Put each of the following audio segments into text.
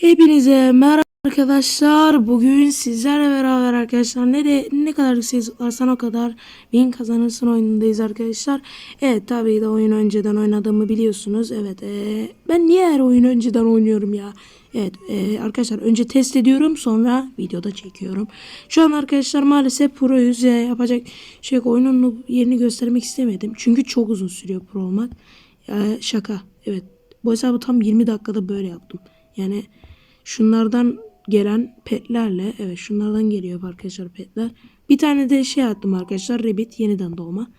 Hepinize merhaba arkadaşlar. Bugün sizlerle beraber arkadaşlar ne de ne kadar yüksek zıplarsan o kadar win kazanırsın oyunundayız arkadaşlar. Evet tabii de oyun önceden oynadığımı biliyorsunuz. Evet e, ben niye her oyun önceden oynuyorum ya? Evet e, arkadaşlar önce test ediyorum sonra videoda çekiyorum. Şu an arkadaşlar maalesef proyuz. Ya, yapacak şey. Oyunun yerini göstermek istemedim. Çünkü çok uzun sürüyor pro olmak. Ya, şaka. Evet. Bu hesabı tam 20 dakikada böyle yaptım. Yani şunlardan gelen petlerle evet şunlardan geliyor arkadaşlar petler. Bir tane de şey attım arkadaşlar Rabbit yeniden doğma.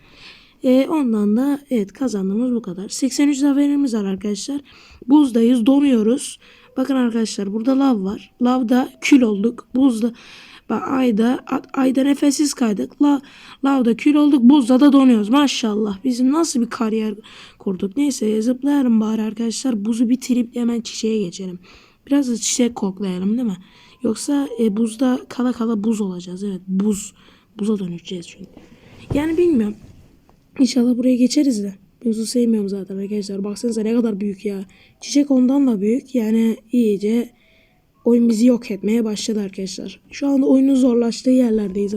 Ee, ondan da evet kazandığımız bu kadar. 83 zaferimiz var arkadaşlar. Buzdayız donuyoruz. Bakın arkadaşlar burada lav var. Lavda kül olduk. Buzda bak ayda ayda nefessiz kaydık. La, lavda kül olduk. Buzda da donuyoruz. Maşallah. Bizim nasıl bir kariyer kurduk. Neyse zıplayalım bari arkadaşlar. Buzu bitirip hemen çiçeğe geçelim. Biraz da çiçek koklayalım değil mi? Yoksa e, buzda kala kala buz olacağız. Evet buz. Buza dönüşeceğiz çünkü. Yani bilmiyorum. İnşallah buraya geçeriz de. Buzu sevmiyorum zaten arkadaşlar. Baksanıza ne kadar büyük ya. Çiçek ondan da büyük. Yani iyice oyun bizi yok etmeye başladı arkadaşlar. Şu anda oyunun zorlaştığı yerlerdeyiz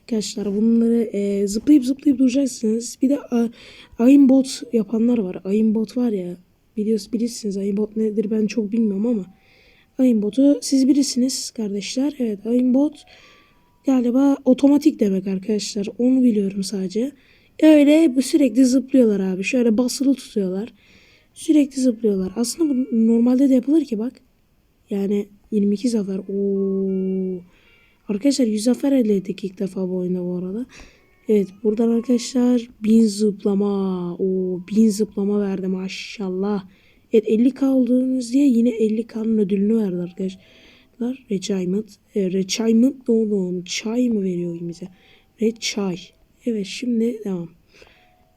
arkadaşlar. Bunları e, zıplayıp zıplayıp duracaksınız. Bir de a, aimbot yapanlar var. Aimbot var ya. Biliyorsunuz bilirsiniz aimbot nedir ben çok bilmiyorum ama. Aimbot'u siz bilirsiniz kardeşler. Evet aimbot galiba otomatik demek arkadaşlar. Onu biliyorum sadece. Öyle sürekli zıplıyorlar abi. Şöyle basılı tutuyorlar. Sürekli zıplıyorlar. Aslında bu normalde de yapılır ki bak. Yani 22 zafer. Oo. Arkadaşlar 100 zafer elde ettik ilk defa bu oyunda bu arada. Evet buradan arkadaşlar 1000 zıplama. O 1000 zıplama verdi maşallah. Evet 50k olduğunuz diye yine 50k'nın ödülünü verdi arkadaşlar. Reçayment. E, reçayment ne oğlum? Çay mı veriyor bize? Reçay. Evet şimdi devam.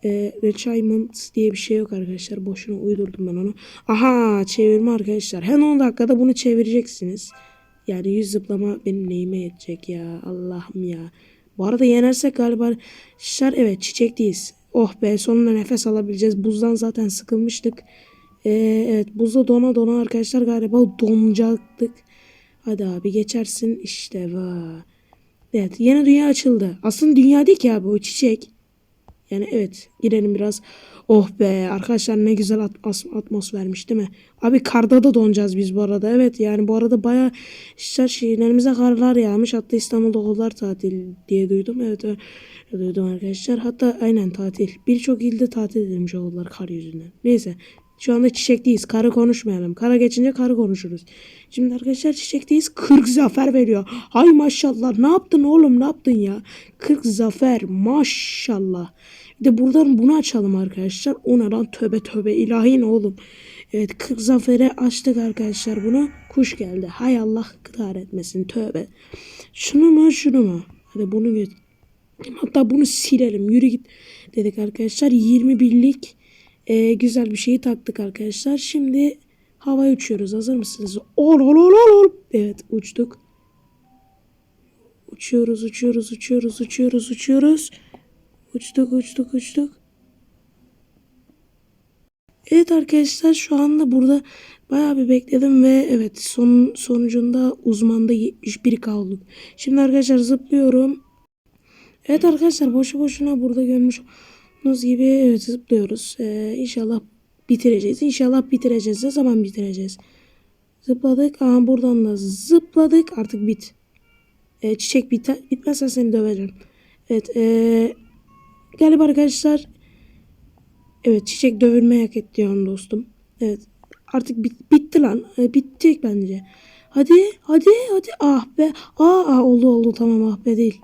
E, reçayment diye bir şey yok arkadaşlar. Boşuna uydurdum ben onu. Aha çevirme arkadaşlar. Her 10 dakikada bunu çevireceksiniz. Yani yüz zıplama benim neyime yetecek ya. Allah'ım ya. Bu arada yenersek galiba şar evet çiçekteyiz. Oh be sonunda nefes alabileceğiz. Buzdan zaten sıkılmıştık. Ee, evet buzda dona dona arkadaşlar galiba donacaktık. Hadi abi geçersin işte va. Evet yeni dünya açıldı. Aslında dünya değil ki abi o çiçek. Yani evet girelim biraz. Oh be arkadaşlar ne güzel at atmosfermiş değil mi? Abi karda da donacağız biz bu arada. Evet yani bu arada baya işte şehirlerimize karlar yağmış. Hatta İstanbul'da okullar tatil diye duydum. Evet duydum arkadaşlar. Hatta aynen tatil. Birçok ilde tatil edilmiş okullar kar yüzünden. Neyse şu anda çiçekteyiz. Karı konuşmayalım. Kara geçince karı konuşuruz. Şimdi arkadaşlar çiçekteyiz. 40 zafer veriyor. Hay maşallah. Ne yaptın oğlum? Ne yaptın ya? 40 zafer. Maşallah. Bir de buradan bunu açalım arkadaşlar. O ne lan? Tövbe tövbe. ilahi ne oğlum? Evet 40 zafere açtık arkadaşlar bunu. Kuş geldi. Hay Allah kıdar etmesin. Tövbe. Şunu mu şunu mu? Hadi bunu göt. Hatta bunu silelim. Yürü git dedik arkadaşlar. 20 birlik e, güzel bir şeyi taktık arkadaşlar. Şimdi havaya uçuyoruz. Hazır mısınız? Ol ol ol ol. Evet uçtuk. Uçuyoruz, uçuyoruz, uçuyoruz, uçuyoruz, uçuyoruz. Uçtuk, uçtuk, uçtuk. Evet arkadaşlar şu anda burada bayağı bir bekledim ve evet son sonucunda uzmanda 71 kaldık. Şimdi arkadaşlar zıplıyorum. Evet arkadaşlar boşu boşuna burada görmüş olduğunuz gibi evet zıplıyoruz. Ee, inşallah bitireceğiz. İnşallah bitireceğiz. Ne zaman bitireceğiz? Zıpladık. Aha buradan da zıpladık. Artık bit. Ee, çiçek bit bitmezse seni döveceğim. Evet. Ee, galiba arkadaşlar Evet çiçek dövülmeyi hak etti dostum. Evet. Artık bit, bitti lan. Ee, bitecek bence. Hadi hadi hadi ah be. Aa, aa oldu oldu tamam ah be değil.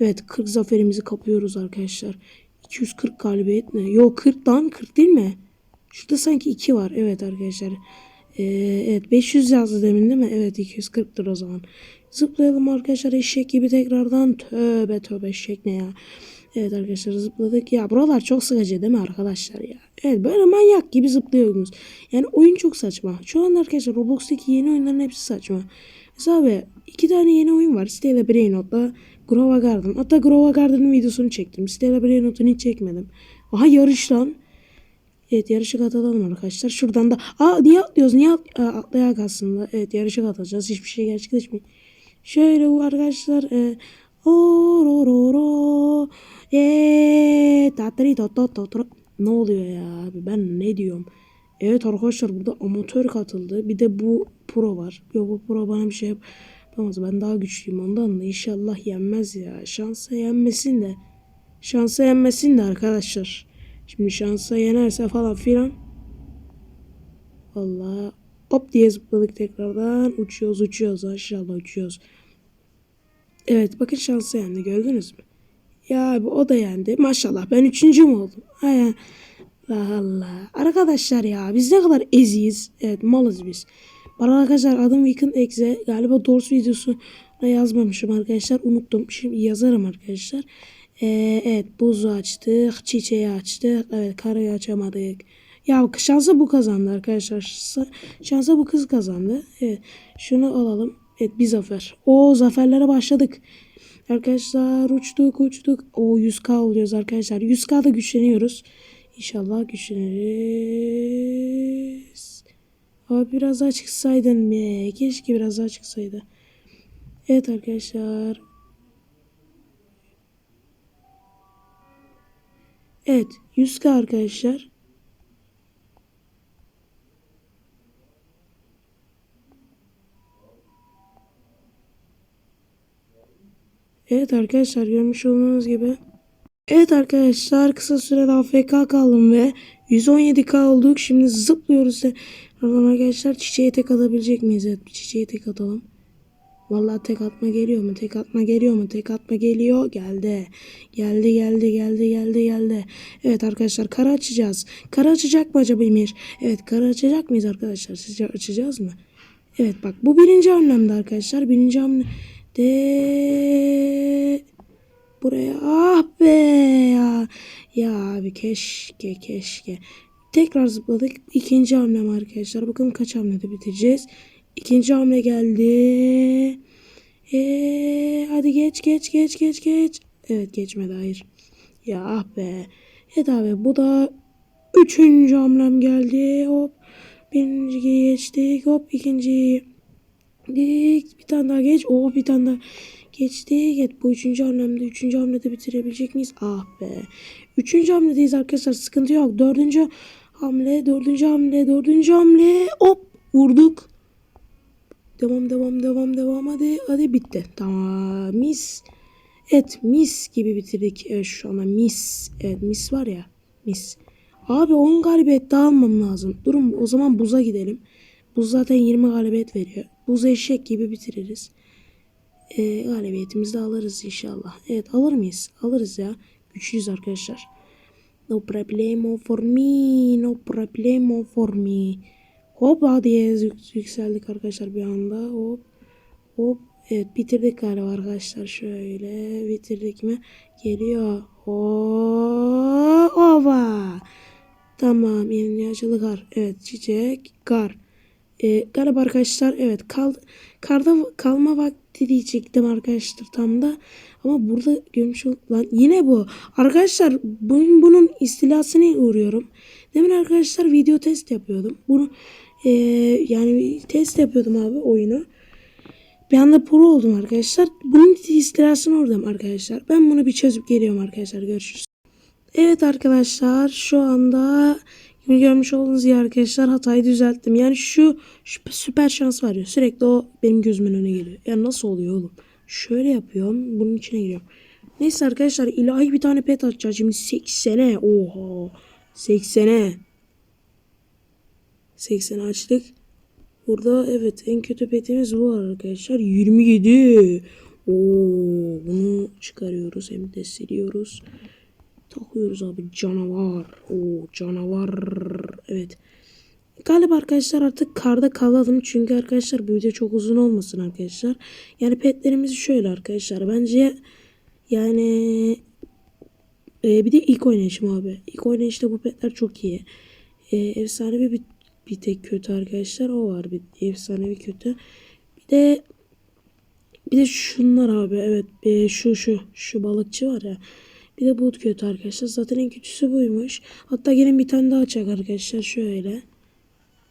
Evet 40 zaferimizi kapıyoruz arkadaşlar. 240 galibiyet ne? Yok 40 lan 40 değil mi? Şurada sanki 2 var. Evet arkadaşlar. Ee, evet 500 yazdı demin değil mi? Evet 240'tır o zaman. Zıplayalım arkadaşlar eşek gibi tekrardan. Tövbe tövbe eşek ne ya. Evet arkadaşlar zıpladık. Ya buralar çok sıkıcı değil mi arkadaşlar ya? Evet böyle manyak gibi zıplıyorsunuz. Yani oyun çok saçma. Şu an arkadaşlar Roblox'taki yeni oyunların hepsi saçma. Mesela abi iki tane yeni oyun var. Stay ile Brainot'la Grova Garden. Hatta Grova Garden'ın videosunu çektim. Stella Brainot'unu hiç çekmedim. Aha yarış lan. Evet yarışı katılalım arkadaşlar. Şuradan da aa niye atlıyoruz? Niye at, atlayak aslında. Evet yarışı katılacağız. Hiçbir şey gerçekleşmiyor. Şöyle bu arkadaşlar e, orororo e tatri to to to to. Ne oluyor ya abi ben ne diyorum? Evet arkadaşlar burada amatör katıldı. Bir de bu pro var. Yok bu pro bana bir şey yapamaz. Ben daha güçlüyüm ondan da inşallah yenmez ya. Şansa yenmesin de. Şansa yenmesin de arkadaşlar. Şimdi şansa yenerse falan filan. Vallahi hop diye zıpladık tekrardan. Uçuyoruz uçuyoruz aşağıda uçuyoruz. Evet bakın şansa yendi gördünüz mü? Ya abi o da yendi. Maşallah ben üçüncü mü oldum? Hay Allah Allah. Arkadaşlar ya biz ne kadar eziyiz. Evet malız biz. Bana arkadaşlar adım Weekend Exe. Galiba Doors videosu yazmamışım arkadaşlar. Unuttum. Şimdi yazarım arkadaşlar. Ee, evet buzu açtık. Çiçeği açtık. Evet karayı açamadık. Ya şansa bu kazandı arkadaşlar. Şansa- bu kız kazandı. Evet şunu alalım. Evet bir zafer. O zaferlere başladık. Arkadaşlar uçtuk uçtuk. O 100k oluyoruz arkadaşlar. 100k'da güçleniyoruz. İnşallah güçleniriz. Abi biraz daha çıksaydın be. Keşke biraz daha çıksaydı. Evet arkadaşlar. Evet 100k arkadaşlar. Evet arkadaşlar görmüş olduğunuz gibi. Evet arkadaşlar kısa sürede AFK kaldım ve 117k olduk. Şimdi zıplıyoruz. Oradan arkadaşlar çiçeğe tek atabilecek miyiz? Evet çiçeğe tek atalım. Vallahi tek atma geliyor mu? Tek atma geliyor mu? Tek atma geliyor. Geldi. Geldi geldi geldi geldi geldi. Evet arkadaşlar kara açacağız. Kara açacak mı acaba Emir? Evet kara açacak mıyız arkadaşlar? Sizce açacağız mı? Evet bak bu birinci hamlemde arkadaşlar. Birinci hamlemde buraya ah be ya. Ya abi keşke keşke. Tekrar zıpladık. İkinci hamlem arkadaşlar. Bakın kaç hamlede bitireceğiz. İkinci hamle geldi. Eee hadi geç geç geç geç geç. Evet geçmedi hayır. Ya ah be. Evet abi bu da üçüncü hamlem geldi. Hop. Birinciyi geçtik. Hop ikinciyi Dik, bir tane daha geç. Oo bir tane daha geçtik. Evet bu üçüncü hamlemde. Üçüncü hamlede bitirebilecek miyiz? Ah be. Üçüncü hamledeyiz arkadaşlar. Sıkıntı yok. Dördüncü hamle. Dördüncü hamle. Dördüncü hamle. Hop vurduk. Devam devam devam devam. Hadi hadi bitti. Tamam mis. Evet mis gibi bitirdik. Evet şu anda mis. Evet mis var ya. Mis. Abi 10 galibiyet daha almam lazım. Durun o zaman buza gidelim. Buz zaten 20 galibiyet veriyor. Buz eşek gibi bitiririz. Ee, galibiyetimizi de alırız inşallah. Evet alır mıyız? Alırız ya. Güçlüyüz arkadaşlar. No problemo for me. No problemo for me. Hop yük- yükseldik arkadaşlar bir anda. Hop. Hop. Evet bitirdik galiba arkadaşlar. Şöyle bitirdik mi? Geliyor. Hop. Ova. Tamam yeni açılı kar. Evet çiçek kar. Ee, galiba arkadaşlar evet kal, karda kalma vakti diyecektim arkadaşlar tam da. Ama burada görmüş ol- lan yine bu. Arkadaşlar bunun, bunun istilasına uğruyorum. Demin arkadaşlar video test yapıyordum. Bunu ee, yani test yapıyordum abi oyunu. Bir anda pro oldum arkadaşlar. Bunun istilasına uğradım arkadaşlar. Ben bunu bir çözüp geliyorum arkadaşlar. Görüşürüz. Evet arkadaşlar şu anda gibi görmüş olduğunuz gibi arkadaşlar hatayı düzelttim. Yani şu, şu süper şans var ya sürekli o benim gözümün önüne geliyor. Yani nasıl oluyor oğlum? Şöyle yapıyorum bunun içine giriyorum. Neyse arkadaşlar ilahi bir tane pet açacağız şimdi 80'e. Oha 80'e. 80'e açtık. Burada evet en kötü petimiz bu arkadaşlar. 27. Oo, bunu çıkarıyoruz hem de siliyoruz. Takıyoruz abi canavar. O canavar. Evet. Galiba arkadaşlar artık karda kalalım. Çünkü arkadaşlar bu video çok uzun olmasın arkadaşlar. Yani petlerimiz şöyle arkadaşlar. Bence yani e, bir de ilk oynayışım abi. İlk oynayışta bu petler çok iyi. E, efsanevi bir, bir tek kötü arkadaşlar. O var bir efsanevi kötü. Bir de bir de şunlar abi evet e, şu şu şu balıkçı var ya Bir de boot kötü arkadaşlar. Zaten en kötüsü buymuş. Hatta gelin bir tane daha açacak arkadaşlar. Şöyle.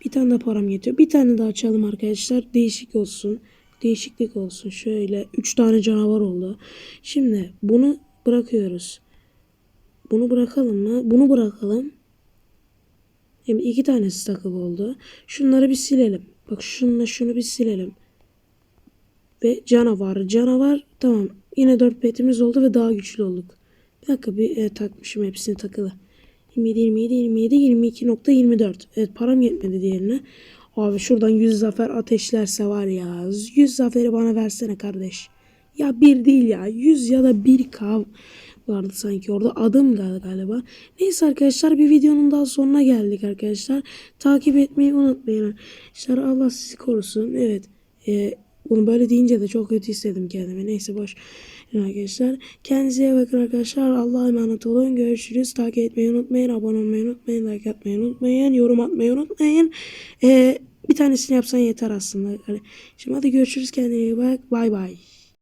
Bir tane daha param yetiyor. Bir tane daha açalım arkadaşlar. Değişik olsun. Değişiklik olsun. Şöyle. Üç tane canavar oldu. Şimdi bunu bırakıyoruz. Bunu bırakalım mı? Bunu bırakalım. Hem iki tanesi takılı oldu. Şunları bir silelim. Bak şununla şunu bir silelim. Ve canavar. Canavar. Tamam. Yine 4 petimiz oldu ve daha güçlü olduk. Bir dakika bir e, takmışım hepsini takılı. 27, 27, 27, 22.24. Evet param yetmedi diğerine. Abi şuradan 100 zafer ateşlerse var ya. 100 zaferi bana versene kardeş. Ya bir değil ya. 100 ya da 1 k vardı sanki orada. Adım gal- galiba. Neyse arkadaşlar bir videonun daha sonuna geldik arkadaşlar. Takip etmeyi unutmayın. Arkadaşlar Allah sizi korusun. Evet. E, bunu böyle deyince de çok kötü hissettim kendimi. Neyse boş. Arkadaşlar kendinize iyi bakın arkadaşlar. Allah'a emanet olun. Görüşürüz. Takip etmeyi unutmayın. Abone olmayı unutmayın. Like atmayı unutmayın. Yorum atmayı unutmayın. Ee, bir tanesini yapsan yeter aslında. Şimdi hadi görüşürüz. Kendine iyi bak. Bay bay.